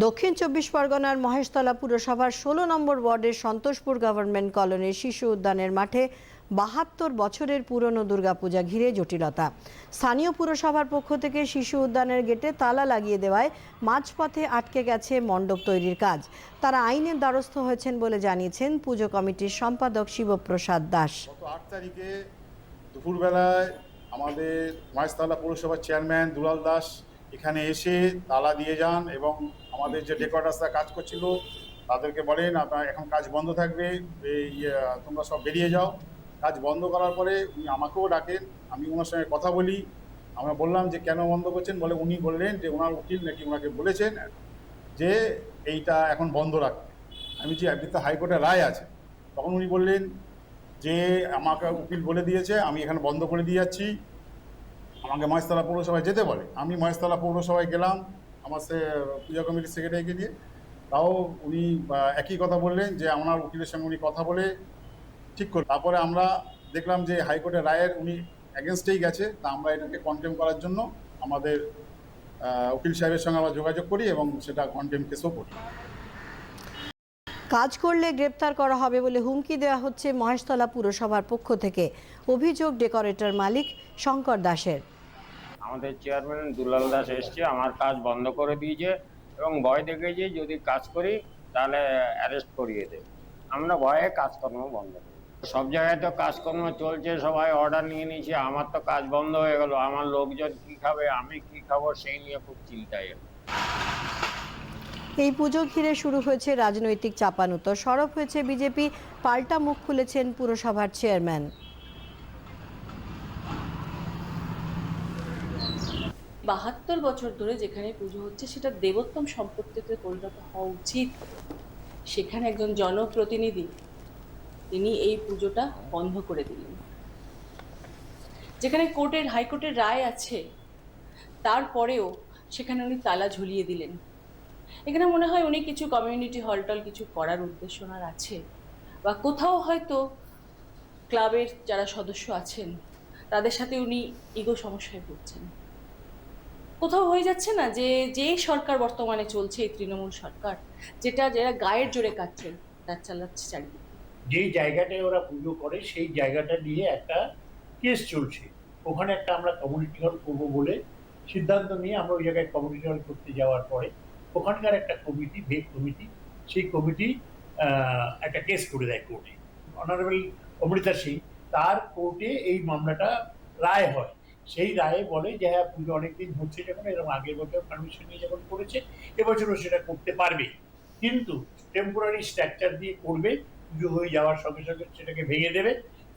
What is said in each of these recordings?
দক্ষিণ চব্বিশ পরগনার মহেশতলা পুরসভার ষোলো নম্বর ওয়ার্ডের সন্তোষপুর গভর্নমেন্ট কলোনির শিশু উদ্যানের মাঠে বাহাত্তর বছরের পুরনো দুর্গাপূজা ঘিরে জটিলতা। স্থানীয় পুরসভার পক্ষ থেকে শিশু উদ্যানের গেটে তালা লাগিয়ে দেওয়ায় মাঝপথে আটকে গেছে মণ্ডপ তৈরির কাজ। তারা আইনের দ্বারস্থ হয়েছেন বলে জানিয়েছেন পুজো কমিটির সম্পাদক শিবপ্রসাদ দাস। আট তারিখে দুপুরবেলায় আমাদের মাইজতলা পৌরসভার চেয়ারম্যান দুলাল দাস এখানে এসে তালা দিয়ে যান এবং আমাদের যে ডেকোরেটার্সরা কাজ করছিল, তাদেরকে বলেন, আপনার এখন কাজ বন্ধ থাকবে, এই তোমরা সব বেরিয়ে যাও। কাজ বন্ধ করার পরে উনি আমাকেও ডাকেন, আমি ওনার সঙ্গে কথা বলি। আমরা বললাম যে, কেন বন্ধ করছেন? বলে উনি বললেন যে, ওনার উকিল নাকি ওনাকে বলেছেন যে, এইটা এখন বন্ধ রাখতে। আমি যে আপনি তো হাইকোর্টের রায় আছে। তখন উনি বললেন যে, আমাকে উকিল বলে দিয়েছে, আমি এখানে বন্ধ করে দিয়ে যাচ্ছি। আমাকে মহেশতলা পৌরসভায় যেতে বলে। আমি মহেশতলা পৌরসভায় গেলাম আমার সে, পূজা কমিটির সেক্রেটারিকে দিয়ে। তাও উনি একই কথা বললেন যে, আমার উকিলের সঙ্গে উনি কথা বলে ঠিক করে তারপরে আমরা দেখলাম যে, হাইকোর্টের রায়ের উনি অ্যাগেনস্টেই গেছে। তা আমরা এটাকে কন্টেম করার জন্য আমাদের উকিল সাহেবের সঙ্গে আমরা যোগাযোগ করি এবং সেটা কন্টেম কেসও করি। কাজ করলে গ্রেপ্তার করা হবে বলে হুমকি দেওয়া হচ্ছে মহেশতলা পুরসভার পক্ষ থেকে। অভিযোগ ডেকোরেটর মালিক শঙ্কর দাসের। আমাদের চেয়ারম্যান দুলাল দাস এসছে, আমার কাজ বন্ধ করে দিয়েছে এবং ভয় দেখেছে যদি কাজ করি তাহলে অ্যারেস্ট করিয়ে দেবে। আমরা ভয়ে কাজকর্ম বন্ধ করি। সব জায়গায় তো কাজকর্ম চলছে, সবাই অর্ডার নিয়ে নিয়েছে, আমার তো কাজ বন্ধ হয়ে গেল, আমার লোকজন কি খাবে, আমি কি খাব, সেই নিয়ে খুব চিন্তায়। এই পুজো ঘিরে শুরু হয়েছে রাজনৈতিক চাপানুতর, সরব হয়েছে বিজেপি, পাল্টা মুখ খুলেছেন পুরসভার চেয়ারম্যান বাহাত্তর বছর ধরে যেখানে পুজো হচ্ছে, সেটা দেবোত্তম সম্পত্তিতে পরিণত হওয়া উচিত। সেখানে একজন জনপ্রতিনিধি, তিনি এই পুজোটা বন্ধ করে দিলেন। যেখানে কোর্টের, হাইকোর্টের রায় আছে, তারপরেও সেখানে উনি তালা ঝুলিয়ে দিলেন। এখানে মনে হয় উনি কিছু কমিউনিটি হলটল কিছু করার উদ্দেশ্য ওনার আছে। বা কোথাও হয়তো ক্লাবের যারা সদস্য আছেন, তাদের সাথে উনি ইগো সমস্যায় ভুগছেন। কোথাও হয়ে যাচ্ছে না যে যে সরকার বর্তমানে চলছে এই তৃণমূল সরকার, যেটা যারা গায়ের জোরে কাটছে, তার চালাচ্ছে চারিদিকে। যেই জায়গাটায় ওরা পুজো করে, সেই জায়গাটা নিয়ে একটা কেস চলছে। ওখানে একটা আমরা কমিউনিটি হল করব বলে সিদ্ধান্ত নিয়ে আমরা ওই জায়গায় কমিউনিটি হল করতে যাওয়ার পরে ওখানকার একটা কমিটি ভেগ কমিটি সেই কমিটি একটা কেস করে দেয় কোর্টে অনারেবল অমৃতা সিং, তার কোর্টে এই মামলাটা রায় হয়। সেই রায়ে বলে যে হ্যাঁ পুজো অনেকদিন হচ্ছে যখন এরকম আগের বছর পারমিশন নিয়ে যখন করেছে, এবছরও সেটা করতে পারবে। কিন্তু টেম্পোরারি স্ট্রাকচার দিয়ে করবে, পুজো হয়ে যাওয়ার সঙ্গে সঙ্গে সেটাকে ভেঙে দেবে।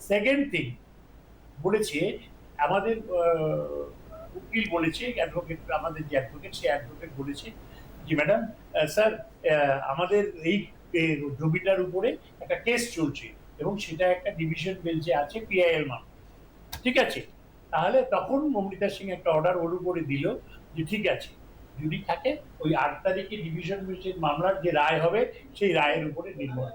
সেকেন্ড থিং বলেছে, আমাদের উকিল বলেছে অ্যাডভোকেট আমাদের যে অ্যাডভোকেট সে অ্যাডভোকেট বলেছে যে, ম্যাডাম স্যার আমাদের এই জমিটার উপরে একটা কেস চলছে, এবং সেটা একটা ডিভিশন বেঞ্চে আছে পিআইএল মামলা ঠিক আছে? তাহলে তখন মমৃতা সিং একটা অর্ডার ওর উপরে দিল যে ঠিক আছে, যদি থাকে, ওই আট তারিখে ডিভিশন বেঞ্চের মামলার যে রায় হবে, সেই রায়ের উপরে নির্ভর।